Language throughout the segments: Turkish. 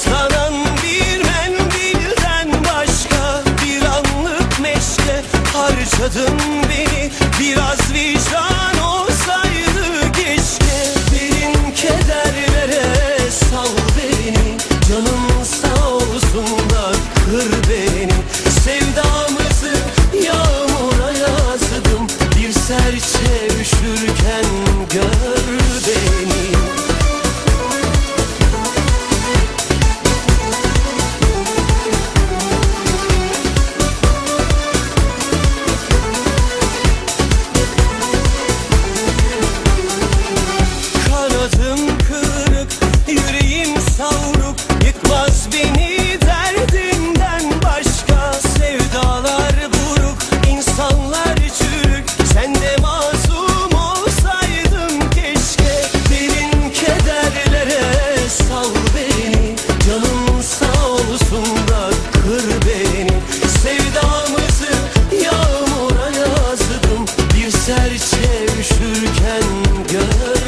Islanan bir mendilden başka Bir anlık meşke. Harcadın beni Biraz vicdan sevişirken gör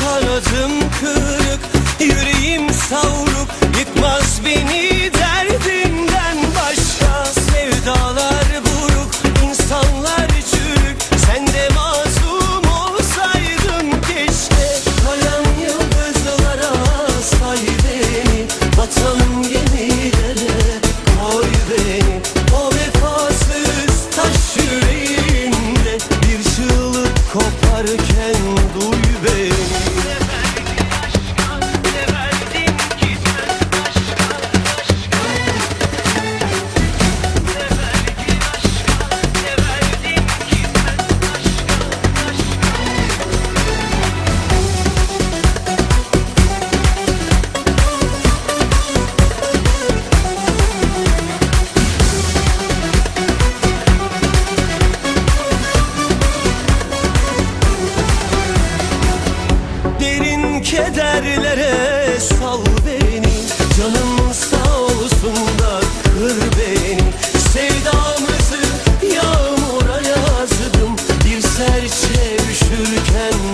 Kanadım kırık yüreğim savrulur Dillere sal beni. Canım sağ olsun da kır beni. Sevdamızı yağmura yazdım. Bir serçe üşürken